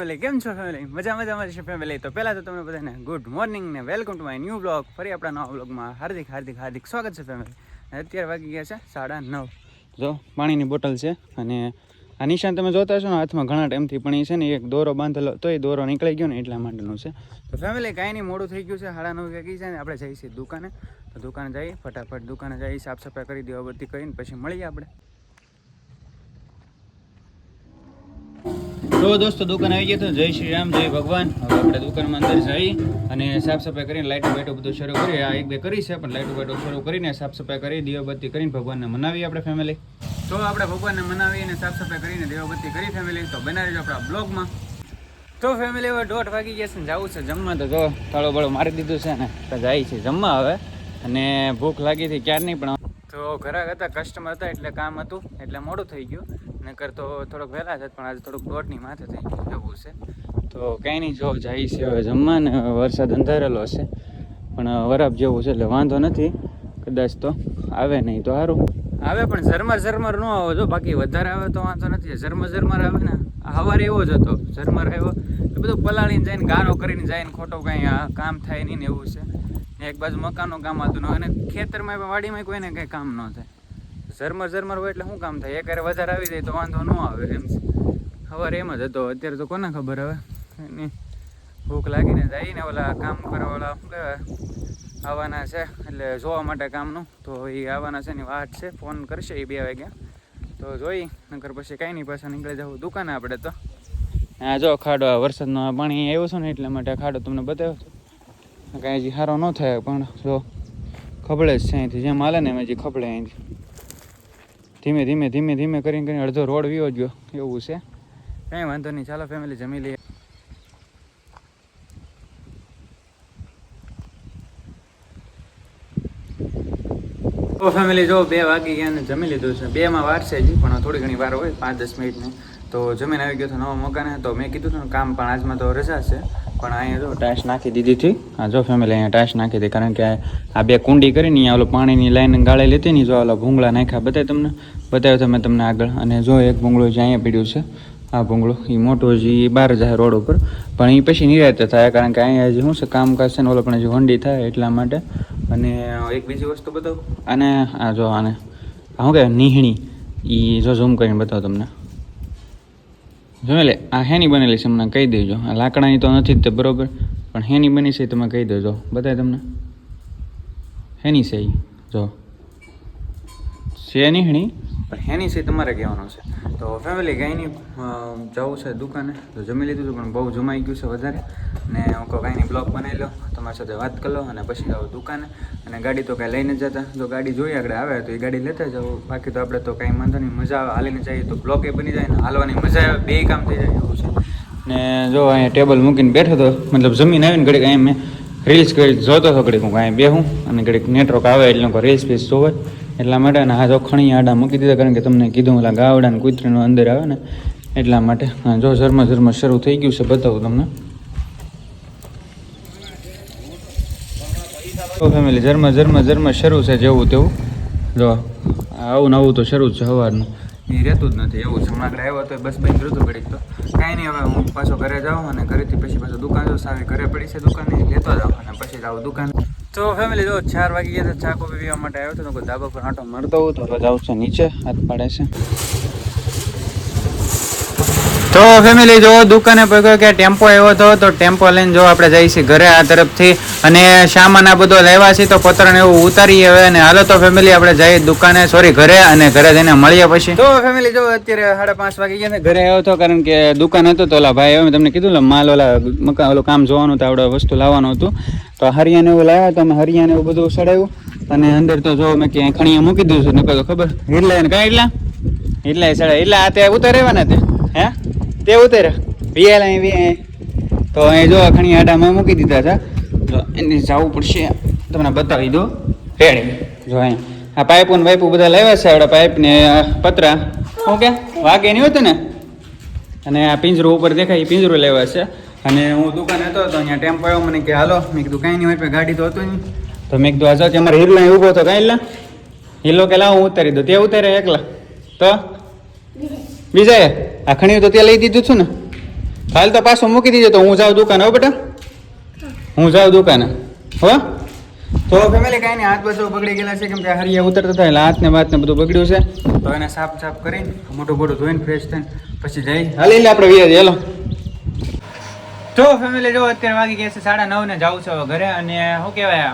Family કેમ છો family મજા મજા છે ફેમિલી તો પહેલાં તો તમને બધાને ગુડ મોર્નિંગ ને welcome to my new blog ફરી આપણા નવા બ્લોગમાં હાર્દિક હાર્દિક હાર્દિક સ્વાગત છે ફેમિલી અત્યારે વાગી ગયા છે સાડા નવ. જો, પાણીની બોટલ છે અને આ નિશાન તમે જોતા હશો ને, હાથમાં ઘણા ટાઈમથી પણ એ છે ને, એક દોરો બાંધેલો તો એ દોરો નીકળી ગયો ને એટલા માટેનું છે. તો ફેમિલી કાંઈ નહીં, મોડું થઈ ગયું છે, સાડા નવ વાગી છે ને, આપણે જઈએ દુકાને. તો દુકાને જઈએ, ફટાફટ દુકાને જઈએ સાફ સફાઈ કરી દેવા બધી કરીને પછી મળીએ આપણે. તો દોસ્તો, દુકાન આવી ગયા તો જય શ્રી રામ, જય ભગવાન. હવે આપણે દુકાનમાં અંદર જઈ અને સાફ સફાઈ કરીને લાઇટો બાઇટો બધું શરૂ કરીએ. આ એક બે કરી છે, પણ લાઇટો બાઇટો શરૂ કરીને સાફ સફાઈ કરી, દીવાબત્તી કરીને ભગવાનને મનાવીએ આપણે ફેમિલી તો આપણે ભગવાનને મનાવી અને સાફ સફાઈ કરીને દીવાબત્તી કરી ફેમિલી તો બનાવી જો આપણા બ્લોગમાં. તો ફેમિલી હવે દોઢ વાગી ગયા છે ને જવું છે જમવા. તો જો તાળો બળો મારી દીધું છે ને, તો જાય છે જમવા હવે. અને ભૂખ લાગી હતી ક્યાર નહીં પણ. તો ઘરાક હતા કસ્ટમર હતા એટલે કામ હતું, એટલે મોડું થઈ ગયું. નકર તો થોડોક વહેલા જ પણ આજે થોડુંક દોઢની માથે થઈ ગયું જવું છે. તો કંઈ નહીં, જો જાય છે હવે જમવા ને વરસાદ અંધારેલો હશે પણ વરાપ જેવું છે, એટલે વાંધો નથી. કદાચ તો આવે નહીં તો સારું આવે, પણ ઝરમર ઝરમર ન આવે, જો બાકી વધારે આવે તો વાંધો નથી. ઝરમર ઝરમર આવે ને, હવારે એવો જ હતો. ઝરમર આવ્યો, એ બધું પલાળીને જાય ને ગારો કરીને જાય ને ખોટો કાંઈ કામ થાય નહીં ને એવું છે. એક બાજુ મકાનનું કામ હતું અને ખેતરમાં વાડીમાં કોઈને કંઈ કામ ન થાય. ઝરમર ઝરમર હોય એટલે શું કામ થાય? એક હારે વધારે આવી જાય તો વાંધો ન આવે એમ. સવારે એમ જ હતો. અત્યારે તો કોને ખબર હવે? એની ભૂખ લાગીને જાય ને ઓલા કામ કરવાવાળા, શું કહેવાય? આવવાના છે, એટલે જોવા માટે કામનું. તો એ આવવાના છે એની વાત છે. ફોન કરશે એ બે વાગ્યા તો જોઈ, નકર પછી કાંઈ નહીં, પાછા નીકળી જવું દુકાને આપણે તો. હા, જો, ખાડો આ વરસાદનો આ પાણી આવ્યો છે ને એટલા માટે ખાડો તમને બતાવ્યો કાંઈ હજી સારો ન થાય, પણ જો, ખબળે જ છે અહીંથી. જેમ હાલે ને એમ હજી ખબળે અહીંથી. ધીમે ધીમે ધીમે ધીમે કરીને કરીને અડધો રોડ વિયો ગયો. એવું છે. કાંઈ વાંધો નહીં, ચાલો ફેમિલી જમી લઈએ. તો ફેમિલી જો બે વાગી ગયા ને જમી લીધું છે. બેમાં વાર છે હજી, પણ થોડી ઘણી વાર હોય, પાંચ દસ મિનિટની. તો જમીન આવી ગયો હતો નવા મકાને, તો મેં કીધું હતું કામ પણ આજમાં તો રજા છે. પણ અહીંયા જો ટાઈસ નાખી દીધી હતી. હા જો ફેમિલી અહીંયા ટાઈસ નાખી હતી કારણ કે આ બે કુંડી કરીને અહીંયા ઓલો પાણીની લાઈન ગાળે લેતી ને જો ઓલા ભૂંગળા નાખ્યા બધા તમને બતાવ્યો તમે તમને આગળ અને જો એક ભૂંગળું જે અહીંયા પીડ્યું છે, આ ભૂંગળું એ મોટું જે બહાર જાય રોડ ઉપર. પણ એ પછી નિરાતે થાય કારણ કે અહીંયા હજી શું છે, કામકાજ છે ને ઓલો પણ જે વંડી થાય એટલા માટે. અને એક બીજી વસ્તુ બતાવું. અને આ જો આને, આ શું કહેવાય, નિહણી. એ જો ઝૂમ કરીને બતાવો તમને. જો લે, આ હેની બનેલી છે મને કહી દેજો. આ લાકડાની તો નથી જ તે, બરોબર? પણ હેની બની છે તમે કહી દેજો. બતાય તમને? હેની છે જો. છે નિહણી પણ હેની છે તમારે કહેવાનું છે. તો ફેમિલી કાંઈ નહીં જવું છે દુકાને. તો જમી લીધું હતું પણ બહુ જમાઈ ગયું છે વધારે. ને હું કહું કાંઈ નહીં બ્લોગ બનાવી લો. તમારી સાથે વાત કરી લો અને પછી આવો દુકાને. અને ગાડી તો કાંઈ લઈને જતા. જો ગાડી જોઈએ આગળ આવે તો એ ગાડી લેતા જાઓ. બાકી તો આપણે તો કાંઈ વાંધો નહીં મજા આવે. હાલીને જઈએ તો બ્લોગ એ બની જાય ને હાલવાની મજા આવે બે કામ થઈ જાય એવું છે. ને જો અહીંયા ટેબલ મૂકીને બેઠો હતો મતલબ જમીન આવીને ઘડીક અહીંયા મેં રીલ્સ કરી જોતો હતો ઘડીક હું કાંઈ બેહું અને ઘડીક નેટવર્ક આવે એટલે હું રીલ્સ પીસ જોવે. એટલા માટે અને આ જો ખણી આડા મૂકી દીધા, કારણ કે તમને કીધું, ઓલા ગાવડા ને કૂતરીનો અંદર આવે ને, એટલા માટે જો ઝરમા ઝરમા શરૂ થઈ ગયું છે, બતાવું તમને. તો ફેમિલી ઝરમા ઝરમા ઝરમા શરૂ છે જેવું તેવું. જો આવું નવું તો શરૂ છે સવારનું એ રહેતું જ નથી, એવું છે. હમણાં આગળ આવ્યો તો બસ બંધ રહ્યું ઘડીક તો. કાંઈ નહીં, હવે હું પાછો ઘરે જાઉં અને ઘરેથી પછી પાછો દુકાન જાઉં સારી ઘરે પડી છે દુકાને, લેતો જાઉં અને પછી જાઉં દુકાન. તો ફેમિલી જો ચાર વાગી ગયા તો ચા કોફી પીવા માટે આવ્યો હતો તો ધાબા પર આંટો મારતો હોઉં તો હવે જાઉં છું નીચે, હાથ પાડે છે. તો ફેમિલી જો દુકાને પગ્યો કે ટેમ્પો આવ્યો હતો, તો ટેમ્પો લઈને જો આપણે જઈએ છીએ ઘરે આ તરફથી. અને સામાન આ બધો લેવા છે, તો પતરણ એવું ઉતારીએ હવે. અને હાલો તો ફેમિલી આપણે જઈએ દુકાને. સોરી ઘરે અને ઘરે જઈને મળીએ પછી. તો ફેમિલી જો અત્યારે સાડા પાંચ વાગી ગયા છે ઘરે આવ્યો હતો કારણ કે દુકાન હતો, તો ઓલા ભાઈ હવે તમને કીધું ને માલ ઓલા મકાન ઓલું કામ જોવાનું તો આપણે વસ્તુ લાવવાનું હતું. તો હરિયાને એવું લાવ્યા તો અમે હરિયાને એવું બધું સડાવ્યું અને અંદર તો જો મેં ક્યાંય ખણીએ મૂકી દીધું છું, નકર તો ખબર. એટલા ને કાંઈ એટલા? એટલા સડા એટલા આ તે ઉતારેવાના તે, હે? તે ઉતરે વીએલ અહીં વી તો અહીં જો ખણી આડામાં મૂકી દીધા છે. તો એને જવું પડશે. તમને બતાવી દો રેડી જો અહીં. આ પાઇપો ને પાઇપો બધા લાવ્યા છે આપણા પાઇપ ને પતરા. શું કે? વાગે નહીં હોતું ને? અને આ પિંજરું ઉપર દેખાય, એ પિંજરું લેવા છે. અને હું દુકાને હતો તો અહીંયા ટેમ્પો આવ્યો. મને કે, હાલો. મેં કીધું, કાંઈ નહીં હોય પણ ગાડી તો હતું નહીં. તો મેં કીધું, આ અમારે હિરલા ઊભો હતો. કાંઈ લા. હિલો કે, લાવ, હું ઉતારી દઉં. તે ઉતારે એકલા. તો? બીજા આ ખણીયું તો તે લઈ દીધું છું ને. હાલ તો પાછું મૂકી દીધો તો હું જાઉં દુકાન, હો બેટા? હું જાઉં દુકાને, હો? તો ફેમિલી કાંઈ નહીં, હાથ બધું બગડી ગયેલા છે, કેમ કે હરિયા ઉતરતા હતા, એટલે હાથ ને બધું બગડ્યું છે. તો એને સાફ સાફ કરીને મોટું મોટું ધોઈને ફ્રેશ થઈને પછી જઈ. હાલી લે આપણે વ્યાજ, હેલો. તો ફેમિલી જો અત્યારે વાગી ગયા છે સાડા નવ ને જાઉં છું ઘરે. અને શું કહેવાય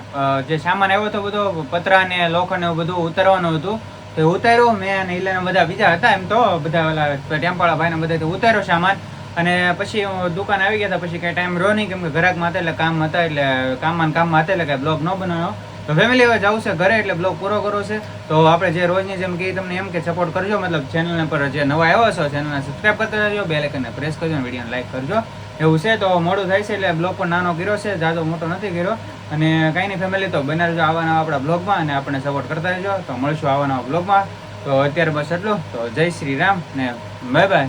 જે સામાન આવ્યો હતો બધો, પતરા ને લોખંડ ને બધું ઉતારવાનું હતું. તો ઉતાર્યું. મેં અને ઇલાના બધા બીજા હતા એમ તો, બધા ઓલા ટેમ્પાળા ભાઈને બધા ઉતાર્યો સામાન. અને પછી હું દુકાન આવી ગયા હતા, પછી કાંઈ ટાઈમ રહ્યો નહીં, કેમ કે ઘરાકમાં હતા એટલે કામ હતા, એટલે કામમાં કામમાં હતા એટલે કાંઈ બ્લોગ ન બનાવ્યો. તો ફેમિલી હવે જવું છે ઘરે, એટલે બ્લોગ પૂરો કરો છે. તો આપણે જે રોજની જેમ કે તમને એમ કે સપોર્ટ કરજો, મતલબ ચેનલ પર જે નવા આવ્યો છો ચેનલને સબસ્ક્રાઈબ કરતા રહેજો બે લાઇકનને પ્રેસ કરજો વિડીયોને લાઈક કરજો. એવું છે, તો મોડું થાય છે, એટલે બ્લોગ પણ નાનો કર્યો છે, જાજો મોટો નથી કર્યો. અને કાંઈ નહીં ફેમિલી તો બના રહેજો આવવાના આપણા બ્લોગમાં અને આપણને સપોર્ટ કરતા રહેજો. તો મળશું આવવાના બ્લોગમાં તો અત્યારે બસ એટલું તો જય શ્રી રામ ને બાય બાય